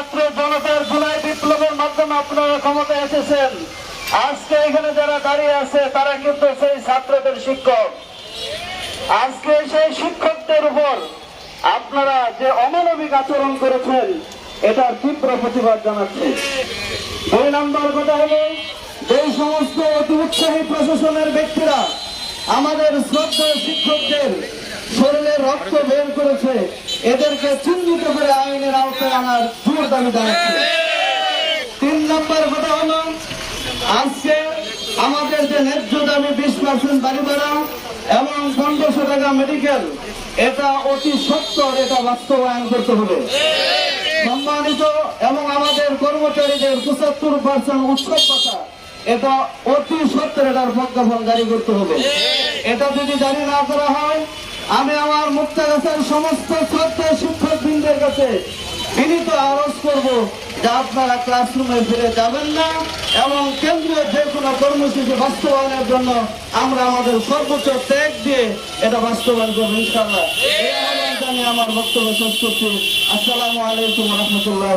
ছাত্র জনতার বিপ্লবের মাধ্যমে আপনারা এসেছেন। আজকে এখানে যারা দাঁড়িয়ে আছে, তারা কিন্তু সেই ছাত্রদের শিক্ষক। আজকে সেই শিক্ষকদের উপর আপনারা যে অমানবিক আচরণ করেছেন, এটার তীব্র প্রতিবাদ জানাচ্ছি। দুই নম্বর কথা হলো এই সমস্ত অতি উৎসাহী প্রশাসনের ব্যক্তিরা আমাদের শরীরে রক্ত বের করেছে। এদেরকে চিহ্নিত করে আইনের আওতায় আনার জোর দাবি জানাচ্ছি। তিন নম্বর কথা হলো, আজকে আমাদের যে ন্যায্য দাবি বিশ পার্সেন্ট বাড়ি ভাড়া এবং পনেরোশো টাকা মেডিকেল এটা অতি সত্তর এটা বাস্তবায়ন করতে হবে। সম্মানিত এবং আমাদের কর্মচারীদের পঁচাত্তর পার্সেন্ট উৎসব ভাতা, এটা অতি সত্তর এটার প্রজ্ঞাপন জারি করতে হবে। এটা যদি জারি না করা হয় আমি আমার মুক্তাগাছার সমস্ত শ্রদ্ধা শিক্ষক বৃন্দের কাছে বিনীত আরজ করব যে আপনারা ক্লাসরুমে ফিরে যাবেন না এবং কেন্দ্রীয় যে কোনো কর্মসূচি বাস্তবায়নের জন্য আমরা আমাদের সর্বোচ্চ ত্যাগ দিয়ে এটা বাস্তবায়ন করব ইনশাল্লাহ জানিয়ে আমার বক্তব্য শেষ করছি। আসসালামু আলাইকুম রহমতুল্লাহ